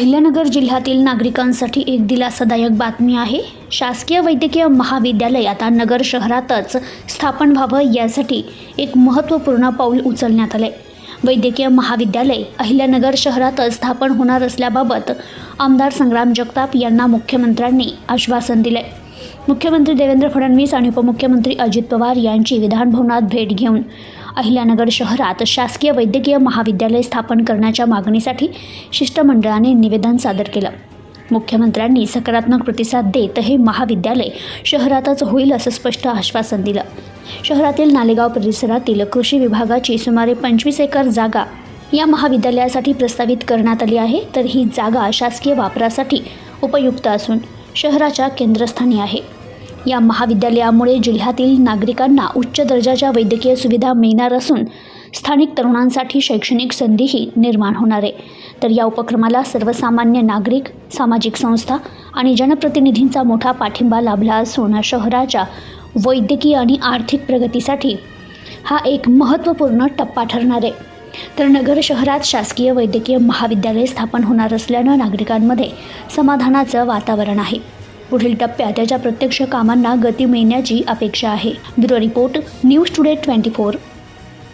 अहिल्यानगर जिल्ह्यातील नागरिकांसाठी एक दिलासादायक बातमी आहे. शासकीय वैद्यकीय महाविद्यालय आता नगर शहरातच स्थापन व्हावं यासाठी एक महत्त्वपूर्ण पाऊल उचलण्यात आले वैद्यकीय महाविद्यालय अहिल्यानगर शहरातच स्थापन होणार असल्याबाबत आमदार संग्राम जगताप यांना मुख्यमंत्र्यांनी आश्वासन दिले मुख्यमंत्री देवेंद्र फडणवीस आणि उपमुख्यमंत्री अजित पवार यांची विधानभवनात भेट घेऊन अहिल्यानगर शहरात शासकीय वैद्यकीय महाविद्यालय स्थापन करण्याच्या मागणीसाठी शिष्टमंडळाने निवेदन सादर केलं. मुख्यमंत्र्यांनी सकारात्मक प्रतिसाद देत हे महाविद्यालय शहरातच होईल असं स्पष्ट आश्वासन दिलं. शहरातील नालेगाव परिसरातील कृषी विभागाची सुमारे पंचवीस एकर जागा या महाविद्यालयासाठी प्रस्तावित करण्यात आली आहे तर ही जागा शासकीय वापरासाठी उपयुक्त असून शहराच्या केंद्रस्थानी आहे. या महाविद्यालयामुळे जिल्ह्यातील नागरिकांना उच्च दर्जाच्या वैद्यकीय सुविधा मिळणार असून स्थानिक तरुणांसाठी शैक्षणिक संधीही निर्माण होणार आहे. तर या उपक्रमाला सर्वसामान्य नागरिक सामाजिक संस्था आणि जनप्रतिनिधींचा मोठा पाठिंबा लाभला असून शहराच्या वैद्यकीय आणि आर्थिक प्रगतीसाठी हा एक महत्त्वपूर्ण टप्पा ठरणार आहे. तर नगर शहरात शासकीय वैद्यकीय महाविद्यालय स्थापन होणार असल्यानं नागरिकांमध्ये समाधानाचं वातावरण आहे. पुढील टप्प्यात त्याच्या प्रत्यक्ष कामांना गती मिळण्याची अपेक्षा आहे. Bureau report news today twenty four.